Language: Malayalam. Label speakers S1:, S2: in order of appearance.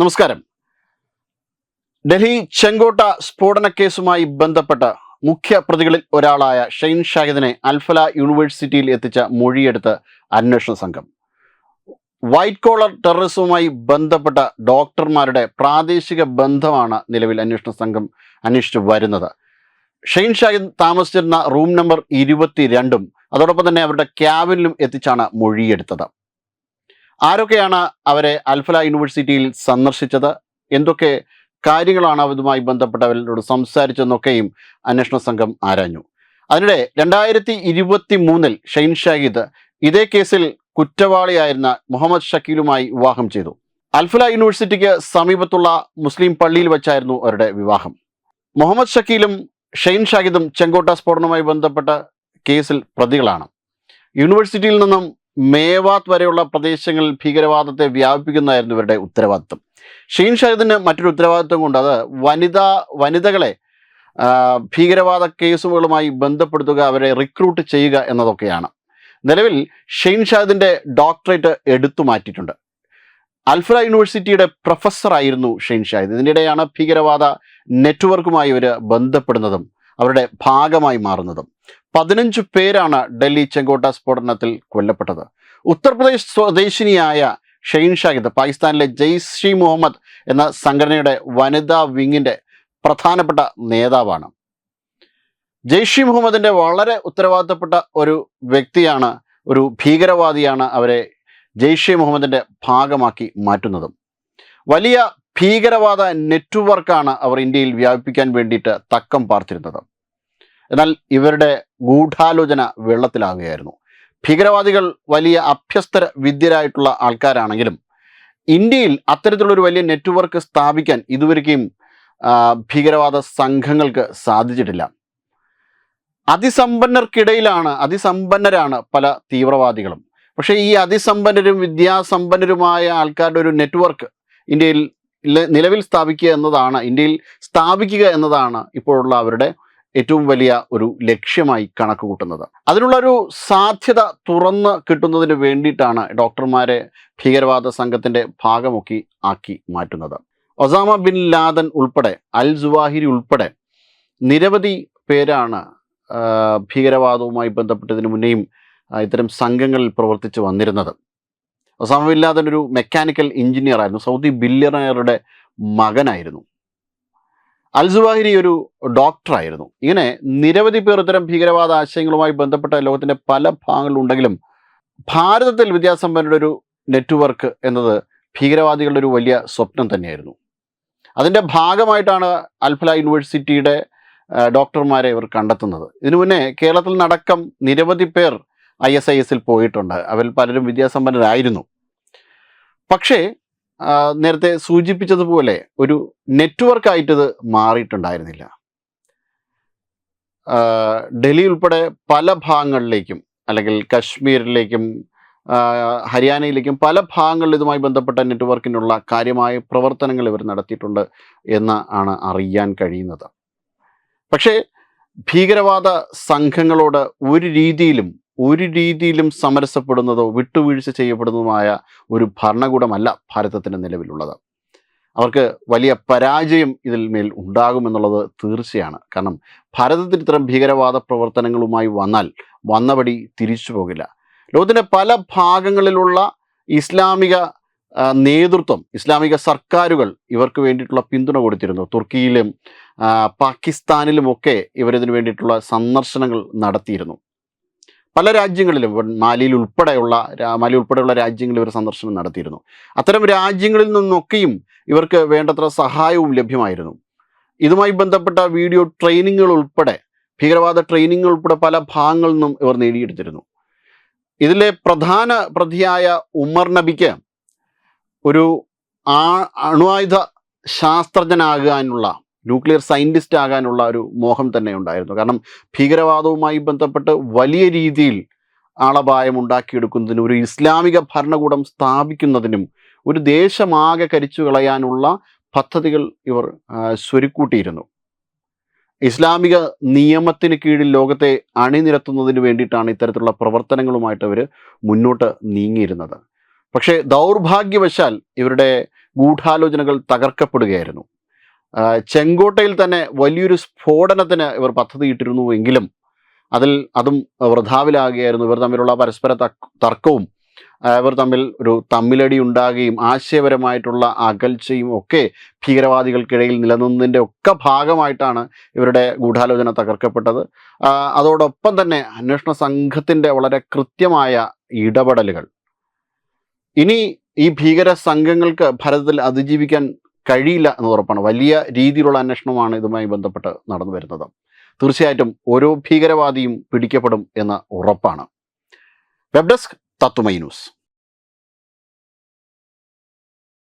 S1: നമസ്കാരം. ഡൽഹി ചെങ്കോട്ട സ്ഫോടന കേസുമായി ബന്ധപ്പെട്ട മുഖ്യ പ്രതികളിൽ ഒരാളായ ഷെയ്ൻ ഷാഹിദിനെ അൽഫല യൂണിവേഴ്സിറ്റിയിൽ എത്തിച്ച മൊഴിയെടുത്ത് അന്വേഷണ സംഘം. വൈറ്റ് കോളർ ടെററിസവുമായി ബന്ധപ്പെട്ട ഡോക്ടർമാരുടെ പ്രാദേശിക ബന്ധമാണ് നിലവിൽ അന്വേഷണ സംഘം അന്വേഷിച്ചു വരുന്നത്. ഷെയ്ൻ ഷാഹിദ് താമസിച്ചിരുന്ന റൂം നമ്പർ ഇരുപത്തിരണ്ടും അതോടൊപ്പം തന്നെ അവരുടെ ക്യാബിനിലും എത്തിച്ചാണ് മൊഴിയെടുത്തത്. ആരൊക്കെയാണ് അവരെ അൽഫല യൂണിവേഴ്സിറ്റിയിൽ സന്ദർശിച്ചത്? എന്തൊക്കെ കാര്യങ്ങളാണ് അതുമായി ബന്ധപ്പെട്ട് അവരോട് സംസാരിച്ചതെന്നൊക്കെയും അന്വേഷണ സംഘം ആരാഞ്ഞു. അതിനിടെ രണ്ടായിരത്തി ഇരുപത്തി മൂന്നിൽ ഷെയ്ൻ ഷാഹിദ് ഇതേ കേസിൽ കുറ്റവാളിയായിരുന്ന മുഹമ്മദ് ഷക്കീലുമായി വിവാഹം ചെയ്തു. അൽഫല യൂണിവേഴ്സിറ്റിക്ക് സമീപത്തുള്ള മുസ്ലിം പള്ളിയിൽ വെച്ചായിരുന്നു അവരുടെ വിവാഹം. മുഹമ്മദ് ഷക്കീലും ഷെയ്ൻ ഷാഹിദും ചെങ്കോട്ട സ്ഫോടനവുമായി ബന്ധപ്പെട്ട കേസിൽ പ്രതികളാണ്. യൂണിവേഴ്സിറ്റിയിൽ നിന്നും മേവാത്ത് വരെയുള്ള പ്രദേശങ്ങളിൽ ഭീകരവാദത്തെ വ്യാപിപ്പിക്കുന്നതായിരുന്നു ഇവരുടെ ഉത്തരവാദിത്വം. ഷീൻ ഷഹീദിന് മറ്റൊരു ഉത്തരവാദിത്വം കൊണ്ട് അത് വനിതാ വനിതകളെ ഭീകരവാദ കേസുകളുമായി ബന്ധപ്പെടുത്തുക അവരെ റിക്രൂട്ട് ചെയ്യുക എന്നതൊക്കെയാണ്. നിലവിൽ ഷെയ്ൻ ഷാദിന്റെ ഡോക്ടറേറ്റ് എടുത്തു മാറ്റിയിട്ടുണ്ട്. അൽഫ്ര യൂണിവേഴ്സിറ്റിയുടെ പ്രൊഫസറായിരുന്നു ഷെയ്ൻ ഷാഹിദ് ഇതിനിടെയാണ് ഭീകരവാദ നെറ്റ്വർക്കുമായി ഇവർ ബന്ധപ്പെടുന്നതും അവരുടെ ഭാഗമായി മാറുന്നതും. പതിനഞ്ച് പേരാണ് ഡൽഹി ചെങ്കോട്ട സ്ഫോടനത്തിൽ കൊല്ലപ്പെട്ടത്. ഉത്തർപ്രദേശ് സ്വദേശിനിയായ ഷെയ്ൻ ഷാഹിദ് പാകിസ്ഥാനിലെ ജെയ്ഷി മുഹമ്മദ് എന്ന സംഘടനയുടെ വനിതാ വിങ്ങിന്റെ പ്രധാനപ്പെട്ട നേതാവാണ്. ജെയ്ഷി മുഹമ്മദിന്റെ വളരെ ഉത്തരവാദിത്തപ്പെട്ട ഒരു വ്യക്തിയാണ് ഒരു ഭീകരവാദിയാണ് അവരെ ജെയ്ഷെ മുഹമ്മദിന്റെ ഭാഗമാക്കി മാറ്റുന്നതും. വലിയ ഭീകരവാദ നെറ്റ്വർക്കാണ് അവർ ഇന്ത്യയിൽ വ്യാപിപ്പിക്കാൻ വേണ്ടിയിട്ട് തക്കം പാർത്തിരുന്നത്. എന്നാൽ ഇവരുടെ ഗൂഢാലോചന വെള്ളത്തിലാവുകയായിരുന്നു ഭീകരവാദികൾ വലിയ അഭ്യസ്തര വിദ്യരായിട്ടുള്ള ആൾക്കാരാണെങ്കിലും ഇന്ത്യയിൽ അത്തരത്തിലുള്ളൊരു വലിയ നെറ്റ്വർക്ക് സ്ഥാപിക്കാൻ ഇതുവരെയും ഭീകരവാദ സംഘങ്ങൾക്ക് സാധിച്ചിട്ടില്ല. അതിസമ്പന്നർക്കിടയിലാണ് അതിസമ്പന്നരാണ് പല തീവ്രവാദികളും. പക്ഷേ ഈ അതിസമ്പന്നരും വിദ്യാസമ്പന്നരുമായ ആൾക്കാരുടെ ഒരു നെറ്റ്വർക്ക് ഇന്ത്യയിൽ നിലവിൽ സ്ഥാപിക്കുക എന്നതാണ് ഇന്ത്യയിൽ സ്ഥാപിക്കുക എന്നതാണ് ഇപ്പോഴുള്ള അവരുടെ ഏറ്റവും വലിയ ഒരു ലക്ഷ്യമായി കണക്ക് കൂട്ടുന്നത്. അതിനുള്ള ഒരു സാധ്യത തുറന്ന് കിട്ടുന്നതിന് വേണ്ടിയിട്ടാണ് ഡോക്ടർമാരെ ഭീകരവാദ സംഘത്തിന്റെ ഭാഗമൊക്കെ ആക്കി മാറ്റുന്നത്. ഒസാമ ബിൻ ലാദൻ ഉൾപ്പെടെ അൽ ജുവാഹിരി ഉൾപ്പെടെ നിരവധി പേരാണ് ഭീകരവാദവുമായി ബന്ധപ്പെട്ടതിന് മുന്നേയും ഇത്തരം സംഘങ്ങളിൽ പ്രവർത്തിച്ച് വന്നിരുന്നത്. ഒസാമ ബിൻ ലാദൻ ഒരു മെക്കാനിക്കൽ എഞ്ചിനീയർ ആയിരുന്നു സൗദി ബില്യണയറുടെ മകനായിരുന്നു. അൽ ജുവാഹിരി ഒരു ഡോക്ടറായിരുന്നു ഇങ്ങനെ നിരവധി പേർ ഇത്തരം ഭീകരവാദ ആശയങ്ങളുമായി ബന്ധപ്പെട്ട ലോകത്തിന്റെ പല ഭാഗങ്ങളിലുണ്ടെങ്കിലും ഭാരതത്തിൽ വിദ്യാസമ്പന്നരുടെ ഒരു നെറ്റ്വർക്ക് എന്നത് ഭീകരവാദികളുടെ ഒരു വലിയ സ്വപ്നം തന്നെയായിരുന്നു. അതിന്റെ ഭാഗമായിട്ടാണ് അൽഫല യൂണിവേഴ്സിറ്റിയുടെ ഡോക്ടർമാരെ ഇവർ കണ്ടെത്തുന്നത്. ഇതിനു മുന്നേ കേരളത്തിൽ നടക്കം നിരവധി പേർ ഐ എസ് ഐ എസിൽ പോയിട്ടുണ്ട്. അവരിൽ പലരും വിദ്യാസമ്പന്നരായിരുന്നു പക്ഷേ നേരത്തെ സൂചിപ്പിച്ചതുപോലെ ഒരു നെറ്റ്വർക്കായിട്ട് ഇത് മാറിയിട്ടുണ്ടായിരുന്നില്ല ഡൽഹി ഉൾപ്പെടെ പല ഭാഗങ്ങളിലേക്കും അല്ലെങ്കിൽ കശ്മീരിലേക്കും ഹരിയാനയിലേക്കും പല ഭാഗങ്ങളിൽ ഇതുമായി ബന്ധപ്പെട്ട നെറ്റ്വർക്കിനുള്ള കാര്യമായ പ്രവർത്തനങ്ങൾ ഇവർ നടത്തിയിട്ടുണ്ട് എന്ന് ആണ് അറിയാൻ കഴിയുന്നത്. പക്ഷേ ഭീകരവാദ സംഘങ്ങളോട് ഒരു രീതിയിലും ഒരു രീതിയിലും സമരസപ്പെടുന്നതോ വിട്ടുവീഴ്ച ചെയ്യപ്പെടുന്നതുമായ ഒരു ഭരണകൂടമല്ല ഭാരതത്തിന് നിലവിലുള്ളത്. അവർക്ക് വലിയ പരാജയം ഇതിൽ മേൽ ഉണ്ടാകുമെന്നുള്ളത് തീർച്ചയാണ്. കാരണം ഭാരതത്തിൽ ഇത്തരം ഭീകരവാദ പ്രവർത്തനങ്ങളുമായി വന്നാൽ വന്നപടി തിരിച്ചു പോകില്ല. ലോകത്തിന്റെ പല ഭാഗങ്ങളിലുള്ള ഇസ്ലാമിക നേതൃത്വം ഇസ്ലാമിക സർക്കാരുകൾ ഇവർക്ക് വേണ്ടിയിട്ടുള്ള പിന്തുണ കൊടുത്തിരുന്നു. തുർക്കിയിലും പാകിസ്ഥാനിലുമൊക്കെ ഇവരിതിനു വേണ്ടിയിട്ടുള്ള സന്ദർശനങ്ങൾ നടത്തിയിരുന്നു. പല രാജ്യങ്ങളിലും മാലിയിൽ ഉൾപ്പെടെയുള്ള മാലി ഉൾപ്പെടെയുള്ള രാജ്യങ്ങളിൽ ഇവർ സന്ദർശനം നടത്തിയിരുന്നു. അത്തരം രാജ്യങ്ങളിൽ നിന്നൊക്കെയും ഇവർക്ക് വേണ്ടത്ര സഹായവും ലഭ്യമായിരുന്നു. ഇതുമായി ബന്ധപ്പെട്ട വീഡിയോ ട്രെയിനിങ്ങുകൾ ഉൾപ്പെടെ ഭീകരവാദ ട്രെയിനിങ്ങുകൾ ഉൾപ്പെടെ പല ഭാഗങ്ങളിൽ നിന്നും ഇവർ നേടിയെടുത്തിരുന്നു. ഇതിലെ പ്രധാന പ്രതിയായ ഉമർ നബിക്ക് ഒരു ആ അണുവായുധ ശാസ്ത്രജ്ഞനാകാനുള്ള ന്യൂക്ലിയർ സയന്റിസ്റ്റ് ആകാനുള്ള ഒരു മോഹം തന്നെ ഉണ്ടായിരുന്നു. കാരണം ഭീകരവാദവുമായി ബന്ധപ്പെട്ട് വലിയ രീതിയിൽ ആളപായം ഉണ്ടാക്കിയെടുക്കുന്നതിനും ഒരു ഇസ്ലാമിക ഭരണകൂടം സ്ഥാപിക്കുന്നതിനും ഒരു ദേശമാകെ കരിച്ചു കളയാനുള്ള പദ്ധതികൾ ഇവർ സ്വരുക്കൂട്ടിയിരുന്നു. ഇസ്ലാമിക നിയമത്തിന് കീഴിൽ ലോകത്തെ അണിനിരത്തുന്നതിന് വേണ്ടിയിട്ടാണ് ഇത്തരത്തിലുള്ള പ്രവർത്തനങ്ങളുമായിട്ട് അവർ മുന്നോട്ട് നീങ്ങിയിരുന്നത്. പക്ഷേ ദൗർഭാഗ്യവശാൽ ഇവരുടെ ഗൂഢാലോചനകൾ തകർക്കപ്പെടുകയായിരുന്നു. ചെങ്കോട്ടയിൽ തന്നെ വലിയൊരു സ്ഫോടനത്തിന് ഇവർ പദ്ധതിയിട്ടിരുന്നു എങ്കിലും അതിൽ അതും വൃഥാവിലാകുകയായിരുന്നു. ഇവർ തമ്മിലുള്ള പരസ്പര തർക്കവും ഇവർ തമ്മിൽ ഒരു തമ്മിലടി ഉണ്ടാകുകയും ആശയപരമായിട്ടുള്ള അകൽച്ചയും ഒക്കെ ഭീകരവാദികൾക്കിടയിൽ നിലനിന്നതിന്റെ ഒക്കെ ഭാഗമായിട്ടാണ് ഇവരുടെ ഗൂഢാലോചന തകർക്കപ്പെട്ടത്. അതോടൊപ്പം തന്നെ അന്വേഷണ സംഘത്തിന്റെ വളരെ കൃത്യമായ ഇടപെടലുകൾ. ഇനി ഈ ഭീകര സംഘങ്ങൾക്ക് ഭാരതത്തിൽ അതിജീവിക്കാൻ കഴിയില്ല എന്ന് ഉറപ്പാണ്. വലിയ രീതിയിലുള്ള അന്വേഷണമാണ് ഇതുമായി ബന്ധപ്പെട്ട് നടന്നു വരുന്നത്. തീർച്ചയായിട്ടും ഓരോ ഭീകരവാദിയും പിടിക്കപ്പെടും എന്ന ഉറപ്പാണ്. വെബ് ഡെസ്ക് തത്തുമൈ ന്യൂസ്